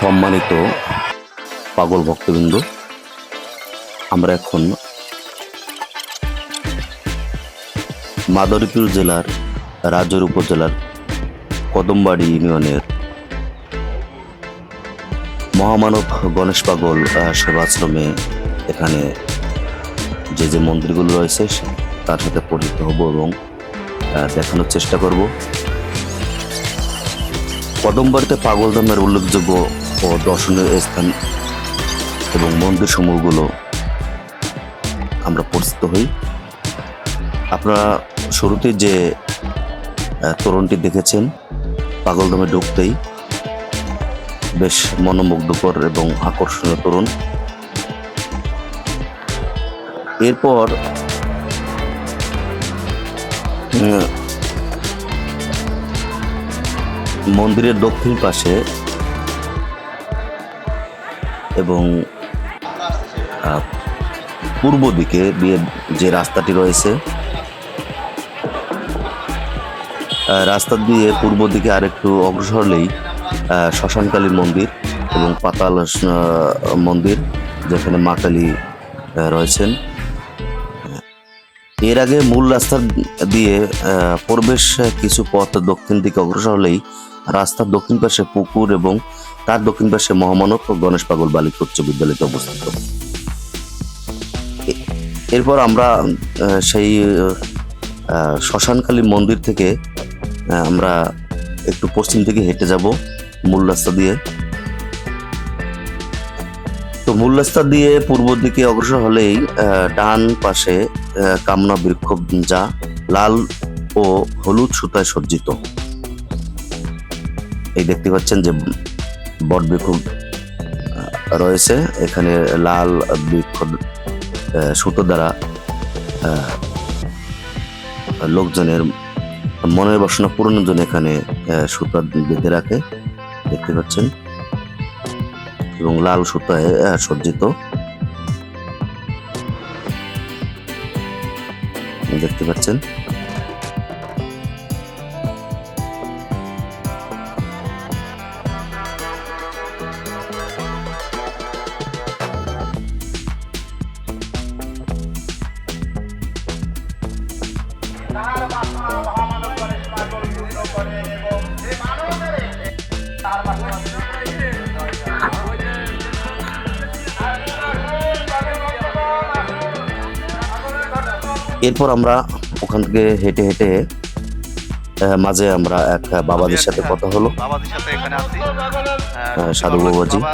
সম্মানিত পাগল ভক্তবৃন্দ, আমরা এখন মাদারীপুর জেলার রাজর উপজেলার কদমবাড়ি ইউনিয়নের মহামানব গণেশ পাগল সেবাশ্রমে এখানে যে যে মন্দিরগুলো রয়েছে তার সাথে পরিচিত হব এবং দেখানোর চেষ্টা করব। কদমবাড়িতে পাগলধামের উল্লেখযোগ্য ও দর্শনীয় স্থান এবং মন্দির সমূহগুলো আমরা পরিচিত হই। আপনারা শুরুতে যে তোরণটি দেখেছেন পাগলধামে ঢুকতেই বেশ মনোমুগ্ধকর এবং আকর্ষণীয় তোরণ। এরপর মন্দিরের দক্ষিণ পাশে এবং পূর্ব দিকে দিয়ে যে রাস্তাটি রয়েছে রাস্তা দিয়ে পূর্ব দিকে আরেকটু অগ্রসর হলেই শ্মশানকালী মন্দির এবং পাতাল মন্দির যেখানে মা কালী রয়েছেন। এর আগে মূল রাস্তা দিয়ে প্রবেশ কিছু পথ দক্ষিণ দিকে অগ্রসর হলেই রাস্তার দক্ষিণ পাশে পুকুর এবং তার দক্ষিণ পাশে মহামানব ও গণেশ পাগল বালিকা উচ্চ বিদ্যালয়টি অবস্থিত। এরপর আমরা সেই শ্মশানকালী মন্দির থেকে আমরা একটু পশ্চিম থেকে হেঁটে যাব মূল রাস্তা দিয়ে। তো মূল রাস্তা দিয়ে পূর্ব দিকে অগ্রসর হলেই ডান পাশে কামনা বৃক্ষ যা লাল ও হলুদ সুতায় সজ্জিত। এই দেখতে পাচ্ছেন যে বট বৃক্ষ রয়েছে। এখানে লাল বৃক্ষ সুতো দ্বারা লোকজনের মনের বাসনা পূরণের জন্য এখানে সুতা বেঁধে রাখে। দেখতে পাচ্ছেন? এবং লাল সুতায় সজ্জিত। দেখতে পাচ্ছেন? এরপর আমরা ওখান থেকে হেঁটে হেঁটে মাঝে আমরা এক বাবাদের সাথে কথা হলো। বাবাজির সাথে এখানে আছি হ্যাঁ, সাধু বাবাজি। বাবা,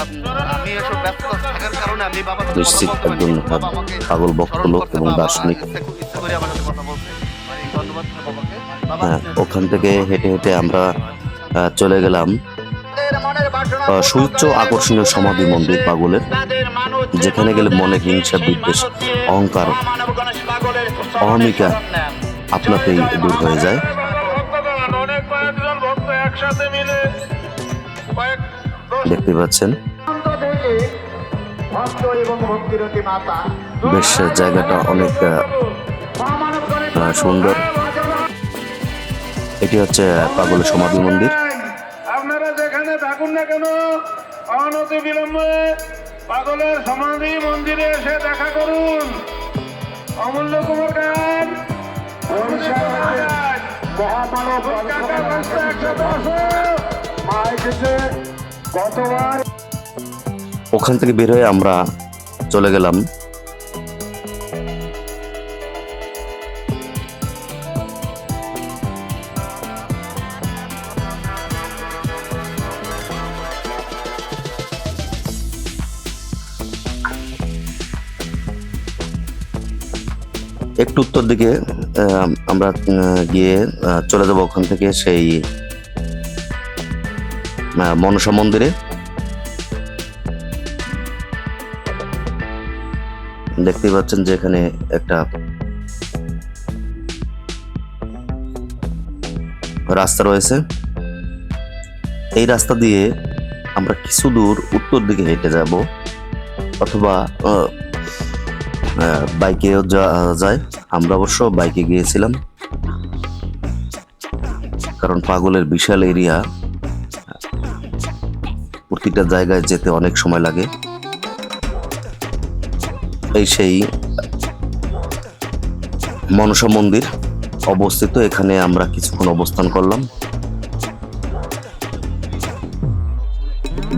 আমি এসব ব্যস্ত থাকার কারণে আমি বাবার সাথে নিশ্চিত একজন পাগল ভক্ত লোক এবং দার্শনিক। মানে হ্যাঁ, ওখান থেকে হেঁটে হেঁটে আমরা চলে গেলাম সুউচ্চ আকর্ষণীয় সমাধি মন্দির পাগলের যেখানে গেলে মনে হিংসা বিদ্বেষ অহংকার অহমিকা আপনাতেই দূর হয়ে যায়। দেখতে পাচ্ছেন। বেশ, জায়গাটা অনেক সুন্দর। এটি হচ্ছে পাগল সমাধি মন্দির। আপনারা যেখানে থাকুন না কেন অনতি বিলম্বে পাগলের সমাধি মন্দিরে এসে দেখা করুন। অমূল্য কুমার মহামানব গতবার ওখান থেকে বের হয়ে আমরা চলে গেলাম। একটু উত্তর দিকে আমরা গিয়ে চলে যাব ওখান থেকে সেই মনসা মন্দিরে। দেখতেই পাচ্ছেন যে এখানে একটা রাস্তা রয়েছে। এই রাস্তা দিয়ে আমরা কিছু দূর উত্তর দিকে হেঁটে যাব, অথবা বাইকেও যায়। আমরা অবশ্য বাইকে গিয়েছিলাম। কারণ পাগলের বিশাল এরিয়া প্রতিটা জায়গায় যেতে অনেক সময় লাগে। এই সেই মনসা মন্দির অবস্থিত। এখানে আমরা কিছুক্ষণ অবস্থান করলাম।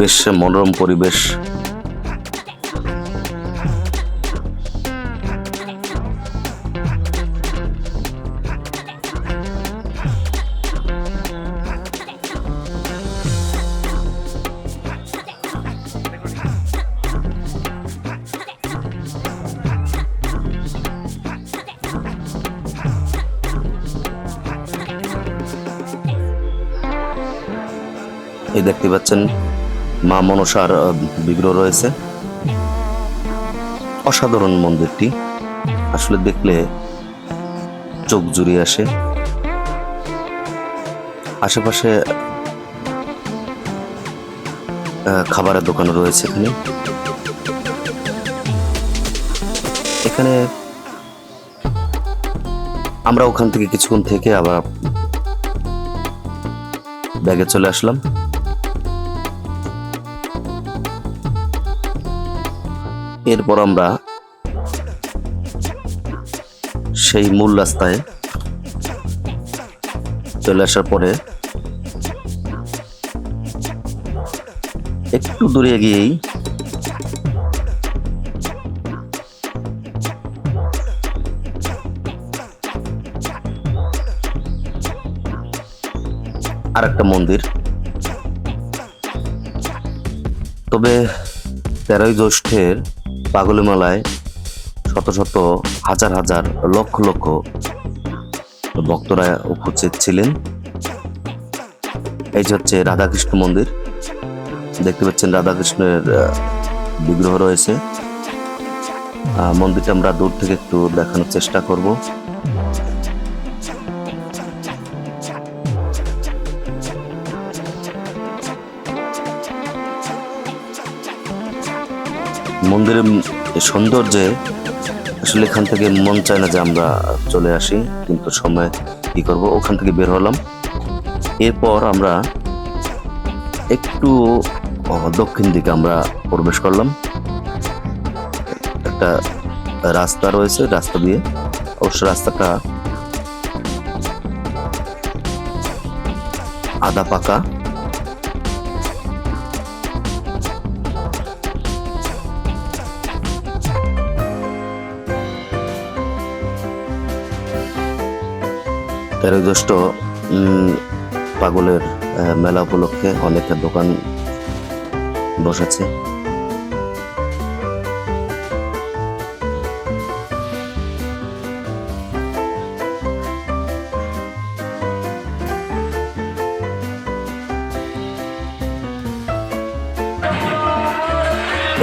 বেশ মনোরম পরিবেশ। দেখতে পাচ্ছেন মা মনসার বিগ্রহ রয়েছে। অসাধারণ মন্দিরটি। আসলে দেখলে চোখ জুড়িয়ে আসে। আশেপাশে খাবারের দোকান রয়েছে এখানে। এখানে আমরা ওখান থেকে কিছুক্ষণ থেকে আবার ব্যাগে চলে আসলাম। এরপর আমরা সেই মূল রাস্তায় চলে আসার পরে একটু দূরে গিয়েই আর একটা মন্দির। তবে তেরোই জ্যৈষ্ঠের পাগলি মেলায় শত শত হাজার হাজার লক্ষ লক্ষ ভক্তরা উপস্থিত ছিলেন। এই হচ্ছে রাধাকৃষ্ণ মন্দির। দেখতে পাচ্ছেন রাধাকৃষ্ণের বিগ্রহ রয়েছে। মন্দিরটা আমরা দূর থেকে একটু দেখানোর চেষ্টা করব। মন্দিরের সৌন্দর্যে আসলে এখান থেকে মন চায় না যে আমরা চলে আসি, কিন্তু সময় কি করব? ওখান থেকে বের হলাম। এরপর আমরা একটু দক্ষিণ দিকে আমরা প্রবেশ করলাম। একটা রাস্তা রয়েছে, রাস্তা দিয়ে। অবশ্য রাস্তাটা আদা পাকা। তেরোই জ্যৈষ্ঠ পাগলের মেলা উপলক্ষে অনেকটা দোকান বসেছে।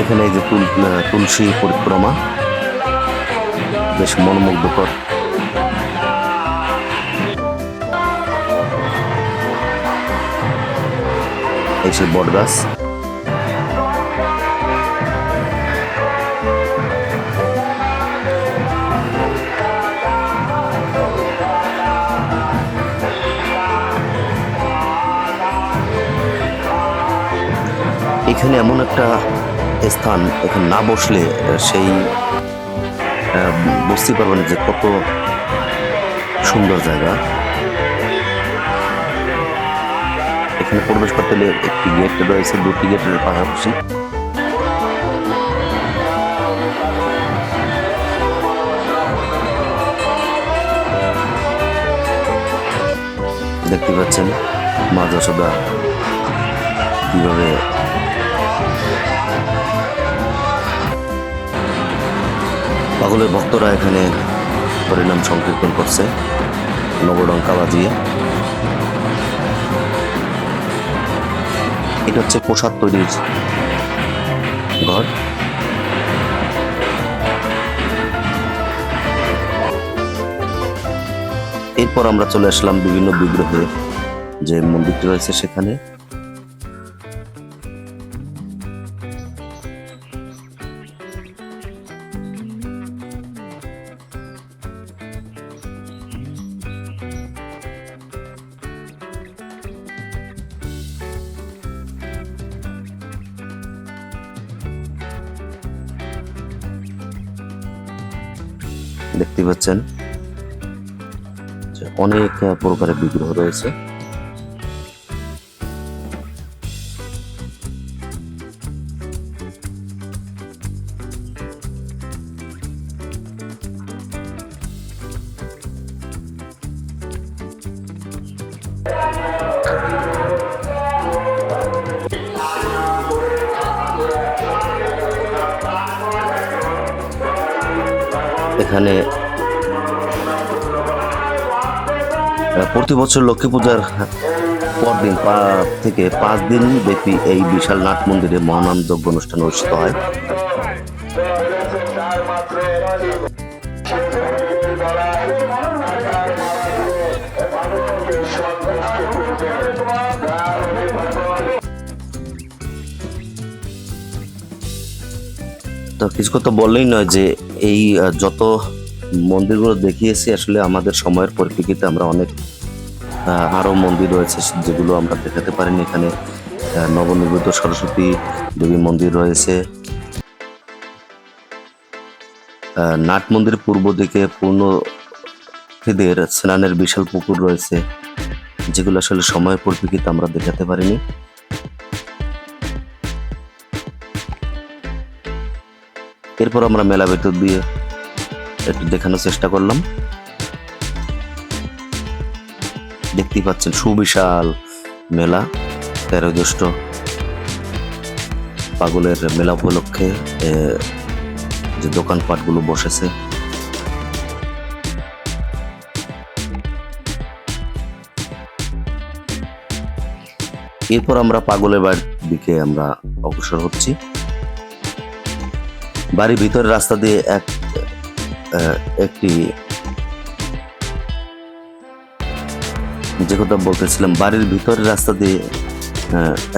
এখানে এই যে তুল- তুলসী পরিক্রমা বেশ মনোমুগ্ধকর। এই সেই বট গাছ এখানে এমন একটা স্থান, এখানে না বসলে সেই বুঝতে পারবেন যে কত সুন্দর জায়গা। এখানে প্রবেশ করতে হলে একটি গেট রয়েছে, দুটি গেটের পাশাপাশি। দেখতে পাচ্ছেন মা যশোদা কীভাবে পাগলের ভক্তরা এখানে হরিনাম সংকীর্তন করছে নবডঙ্কা বাজিয়ে এটা হচ্ছে পোশাক তৈরির ঘর। এরপর আমরা চলে আসলাম বিভিন্ন বিগ্রহে যে মন্দিরটি রয়েছে সেখানে। দেখতে পাচ্ছেন অনেক প্রকারের বিগ্রহ রয়েছে। এখানে প্রতি বছর লক্ষ্মী পূজার পরদিন থেকে পাঁচ দিন ব্যাপী এই বিশাল নাট মন্দিরে মহানাম যজ্ঞ অনুষ্ঠান অনুষ্ঠিত হয়। তো কিছু কথা বললেই নয় যে এই যত মন্দিরগুলো দেখিয়েছি আসলে আমাদের সময়ের পরিপ্রেক্ষিতে আমরা অনেক আহ, আরও মন্দির রয়েছে যেগুলো আমরা দেখাতে পারিনি এখানে। নবনির্মিত সরস্বতী দেবী মন্দির রয়েছে। নাট মন্দির পূর্ব দিকে পূর্ণদের স্নানের বিশাল পুকুর রয়েছে যেগুলো আসলে সময়ের পরিপ্রেক্ষিতে আমরা দেখাতে পারিনি। এরপর আমরা মেলা ভেতর দিয়ে একটু দেখানোর চেষ্টা করলাম। দেখতেই পাচ্ছেন সুবিশাল মেলা, তেরো জ্যৈষ্ঠ পাগলের মেলা উপলক্ষে যে দোকানপাটগুলো বসেছে। এরপর আমরা পাগলের বাড়ির দিকে আমরা অগ্রসর হচ্ছি। বাড়ির ভিতরে রাস্তা দিয়ে এক একটি যে কথা বলতেছিলাম, বাড়ির ভিতরে রাস্তা দিয়ে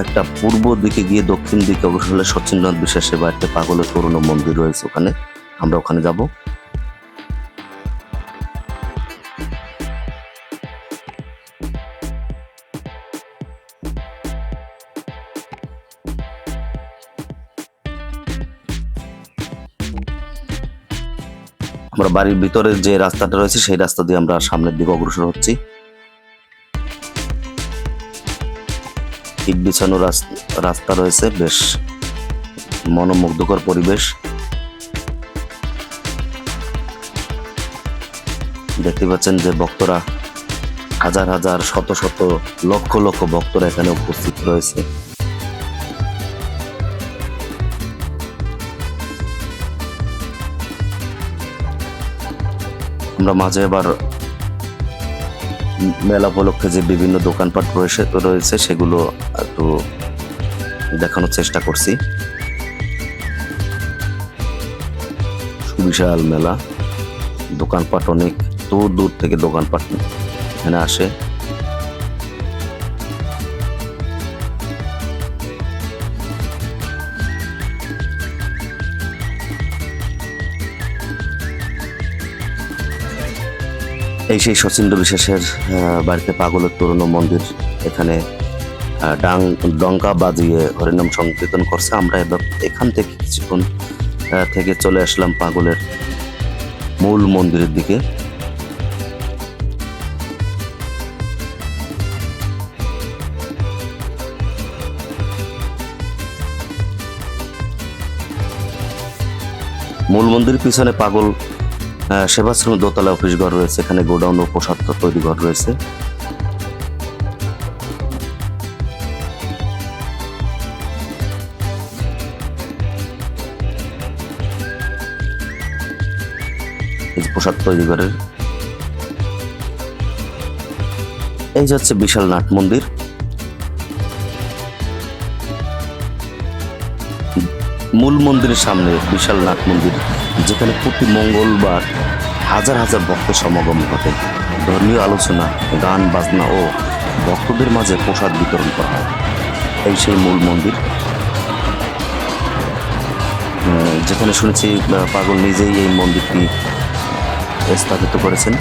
একটা পূর্ব দিকে গিয়ে দক্ষিণ দিকে অগ্রসর হলে সচিন্দ্রনাথ বিশ্বাসের বাড়িতে পাগলের পুরনো মন্দির রয়েছে ওখানে। আমরা ওখানে যাব। আমরা বাড়ির ভিতরে যে রাস্তাটা রয়েছে, সেই রাস্তা দিয়ে আমরা সামনের দিকে অগ্রসর হচ্ছি। ইট বিছানো রাস- রাস্তা রয়েছে, বেশ মনোমুগ্ধকর পরিবেশ। দেখতে পাচ্ছেন যে ভক্তরা হাজার হাজার, শত শত লক্ষ লক্ষ ভক্তরা এখানে উপস্থিত রয়েছে। আমরা মাঝে আবার মেলা উপলক্ষে যে বিভিন্ন দোকানপাট রয়েছে রয়েছে, সেগুলো একটু দেখানোর চেষ্টা করছি। সুবিশাল মেলা। দোকানপাট অনেক দূর দূর থেকে দোকানপাট এখানে আসে। এই সেই শচীন্দ্র আহ, বাড়িতে পাগলের তরুণ মন্দির এখানে ডাং ডঙ্কা বাজিয়ে হরিনাম সংকীর্তন করছে। আমরা এবার এখান থেকে কিছুক্ষণ থেকে চলে আসলাম পাগলের মূল মন্দিরের দিকে। মূল মন্দিরের পিছনে পাগল সেবাশ্রম দোতলা অফিস ঘর রয়েছে, এখানে গোডাউন ও প্রসাদ তৈরি ঘর রয়েছে। প্রসাদ তৈরি ঘরের। এই হচ্ছে বিশাল নাট মন্দির। মূল মন্দিরের সামনে বিশাল নাট মন্দির, যেখানে প্রতি মঙ্গলবার হাজার হাজার ভক্তের সমাগম ঘটে। ধর্মীয় আলোচনা, গান, বাজনা ও ভক্তদের মাঝে প্রসাদ বিতরণ করা হয়। এই সেই মূল মন্দির। যেখানে শুনেছি পাগল নিজেই এই মন্দিরটি স্থাপিত করেছেন।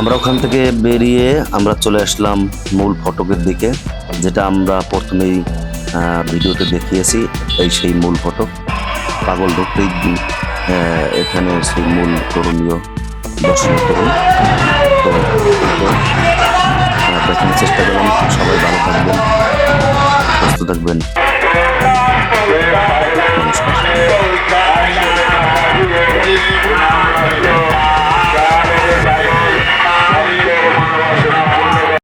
আমরা ওখান থেকে বেরিয়ে আমরা চলে আসলাম মূল ফটকের দিকে, যেটা আমরা প্রথমেই ভিডিওতে দেখিয়েছি, এই সেই মূল ফটক। পাগল ঢুকতেই এখানে সেই মূল তরুণীয় দর্শন করুন। দেখানোর চেষ্টা করলাম। সবাই ভালো থাকবেন, সুস্থ থাকবেন। নমস্কার।